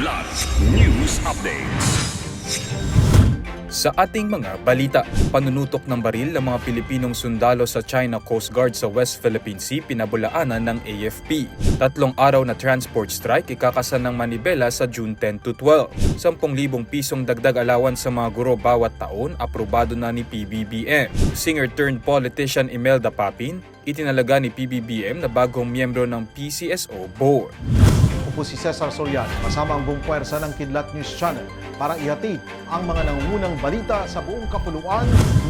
Kidlat News Updates. Sa ating mga balita, panunutok ng baril ng mga Pilipinong sundalo sa China Coast Guard sa West Philippine Sea pinabulaanan ng AFP. Tatlong araw na transport strike ikakasan ng Manibela sa June 10 to 12. 10,000 pisong dagdag alawan sa mga guro bawat taon aprobado na ni PBBM. Singer-turned-politician Imelda Papin, itinalaga ni PBBM na bagong miyembro ng PCSO Board. Ako po si Cesar Soriano, kasama ang buong puwersa ng Kidlat News Channel para ihatid ang mga nangungunang balita sa buong kapuluan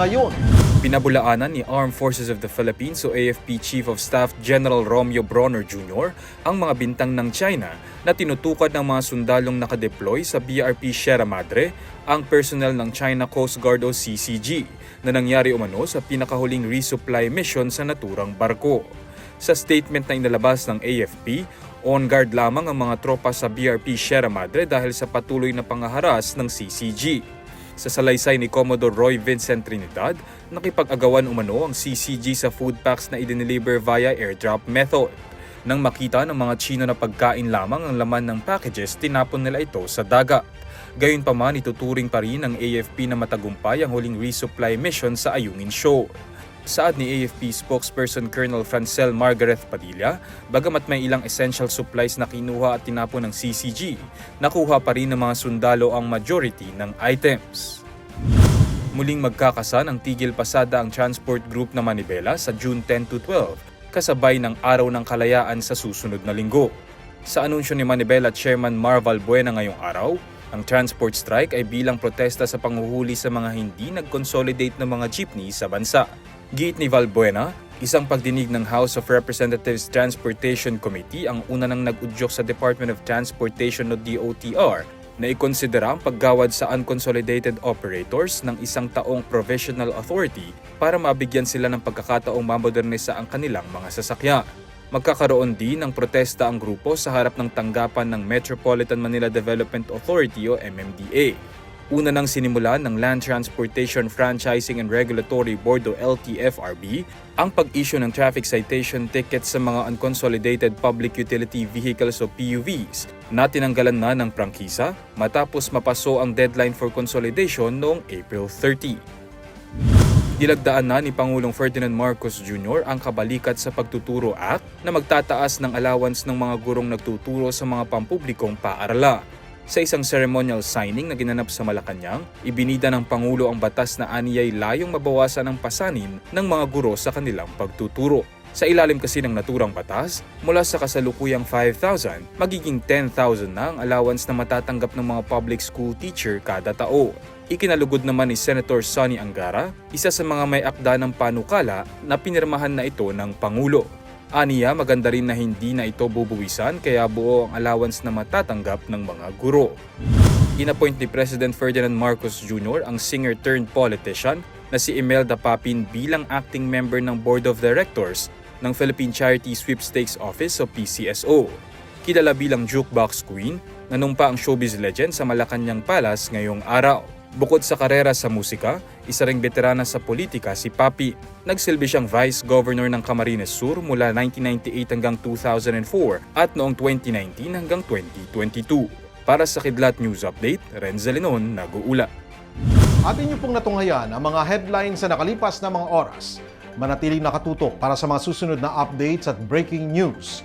ngayon. Pinabulaanan ni Armed Forces of the Philippines o AFP Chief of Staff General Romeo Bronner Jr. ang mga bintang ng China na tinutukad ng mga sundalong nakadeploy sa BRP Sierra Madre, ang personnel ng China Coast Guard o CCG, na nangyari umano sa pinakahuling resupply mission sa naturang barko. Sa statement na inalabas ng AFP, on guard lamang ang mga tropa sa BRP Sierra Madre dahil sa patuloy na pangaharas ng CCG. Sa salaysay ni Commodore Roy Vincent Trinidad, nakipag-agawan umano ang CCG sa food packs na idineliver via airdrop method. Nang makita ng mga Chino na pagkain lamang ang laman ng packages, tinapon nila ito sa dagat. Gayunpaman, ituturing pa rin ng AFP na matagumpay ang huling resupply mission sa Ayungin Shoal. Saad ni AFP spokesperson Colonel Francel Margaret Padilla, bagamat may ilang essential supplies na kinuha at tinapon ng CCG, nakuha pa rin ng mga sundalo ang majority ng items. Muling magkakasan ang tigil pasada ang transport group na Manibela sa June 10 to 12, kasabay ng Araw ng Kalayaan sa susunod na linggo. Sa anunsyo ni Manibela Chairman Marval Buena ngayong araw, ang transport strike ay bilang protesta sa panguhuli sa mga hindi nag-consolidate ng mga jeepney sa bansa. Giit ni Valbuena, isang pagdinig ng House of Representatives Transportation Committee ang una nang nag-udyok sa Department of Transportation o DOTR na ikonsidera ang paggawad sa unconsolidated operators ng isang taong provisional authority para mabigyan sila ng pagkakataong mamodernisa ang kanilang mga sasakyan. Magkakaroon din ng protesta ang grupo sa harap ng tanggapan ng Metropolitan Manila Development Authority o MMDA. Una nang sinimulan ng Land Transportation Franchising and Regulatory Board o LTFRB ang pag-issue ng traffic citation tickets sa mga unconsolidated public utility vehicles o PUVs na tinanggalan na ng prangkisa matapos mapaso ang deadline for consolidation noong April 30. Dilagdaan na ni Pangulong Ferdinand Marcos Jr. ang Kabalikat sa Pagtuturo Act na magtataas ng allowance ng mga gurong nagtuturo sa mga pampublikong paaralan. Sa isang ceremonial signing na ginanap sa Malacanang, ibinida ng Pangulo ang batas na aniyay layong mabawasan ang pasanin ng mga guro sa kanilang pagtuturo. Sa ilalim kasi ng naturang batas, mula sa kasalukuyang 5,000, magiging 10,000 na ang allowance na matatanggap ng mga public school teacher kada tao. Ikinalugod naman ni Senator Sonny Angara, isa sa mga may akda ng panukala na pinirmahan na ito ng Pangulo. Aniya, maganda rin na hindi na ito bubuwisan kaya buo ang allowance na matatanggap ng mga guro. Inappoint ni President Ferdinand Marcos Jr. ang singer-turned-politician na si Imelda Papin bilang acting member ng Board of Directors ng Philippine Charity Sweepstakes Office o PCSO. Kilala bilang jukebox queen, nanumpa ang showbiz legend sa Malacanang Palace ngayong araw. Bukod sa karera sa musika, isa ring veterana sa politika si Papi. Nagsilbi siyang Vice Governor ng Camarines Sur mula 1998 hanggang 2004 at noong 2019 hanggang 2022. Para sa Kidlat News Update, Renza Lenon, nag-uula. Atin niyo pong natunghayan ang mga headlines sa nakalipas na mga oras. Manatiling nakatutok para sa mga susunod na updates at breaking news.